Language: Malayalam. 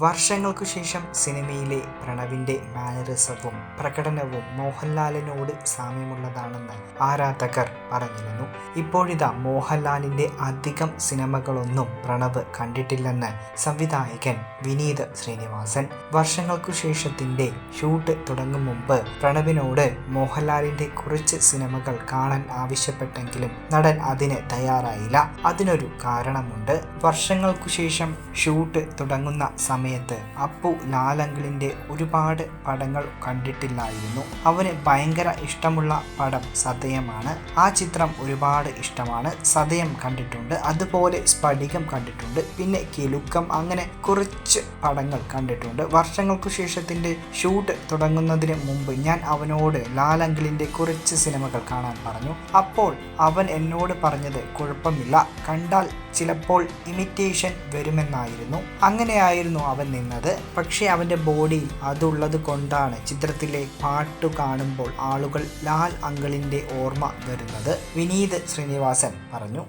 വർഷങ്ങൾക്കു ശേഷം സിനിമയിലെ പ്രണവിന്റെ മാനറിസവും പ്രകടനവും മോഹൻലാലിനോട് സാമ്യമുള്ളതാണെന്ന് ആരാധകർ പറഞ്ഞിരുന്നു. ഇപ്പോഴിതാ മോഹൻലാലിന്റെ അധികം സിനിമകളൊന്നും പ്രണവ് കണ്ടിട്ടില്ലെന്ന് സംവിധായകൻ വിനീത് ശ്രീനിവാസൻ. വർഷങ്ങൾക്കു ശേഷത്തിന്റെ ഷൂട്ട് തുടങ്ങും മുമ്പ് പ്രണവിനോട് മോഹൻലാലിന്റെ കുറച്ച് സിനിമകൾ കാണാൻ ആവശ്യപ്പെട്ടെങ്കിലും നടൻ അതിന് തയ്യാറായില്ല. അതിനൊരു കാരണമുണ്ട്. വർഷങ്ങൾക്കു ശേഷം ഷൂട്ട് തുടങ്ങുന്ന സമയത്ത് അപ്പു ലാലങ്കിളിന്റെ ഒരുപാട് പടങ്ങൾ കണ്ടിട്ടില്ലായിരുന്നു. അവന് ഭയങ്കര ഇഷ്ടമുള്ള പടം സതയമാണ്. ആ ചിത്രം ഒരുപാട് ഇഷ്ടമാണ്. സതയം കണ്ടിട്ടുണ്ട്. അതുപോലെ സ്ഫടികം കണ്ടിട്ടുണ്ട്. പിന്നെ കിലുക്കം അങ്ങനെ കുറച്ച് പടങ്ങൾ കണ്ടിട്ടുണ്ട്. വർഷങ്ങൾക്കു ശേഷത്തിന്റെ ഷൂട്ട് തുടങ്ങുന്നതിന് മുമ്പ് ഞാൻ അവനോട് ലാലങ്കിളിന്റെ കുറച്ച് സിനിമകൾ കാണാൻ പറഞ്ഞു. അപ്പോൾ അവൻ എന്നോട് പറഞ്ഞത് കുഴപ്പമില്ല. കണ്ടാൽ ചിലപ്പോൾ ഇമിറ്റേഷൻ വരുമെന്നായിരുന്നു. അങ്ങനെയായിരുന്നു അവൻ നിന്നത്. പക്ഷേ അവന്റെ ബോഡിയിൽ അതുള്ളത് കൊണ്ടാണ്. ചിത്രത്തിലെ പാട്ടു കാണുമ്പോൾ ആളുകൾ ലാൽ അങ്കിളിന്റെ ഓർമ്മ വരുന്നത്. വിനീത് ശ്രീനിവാസൻ പറഞ്ഞു.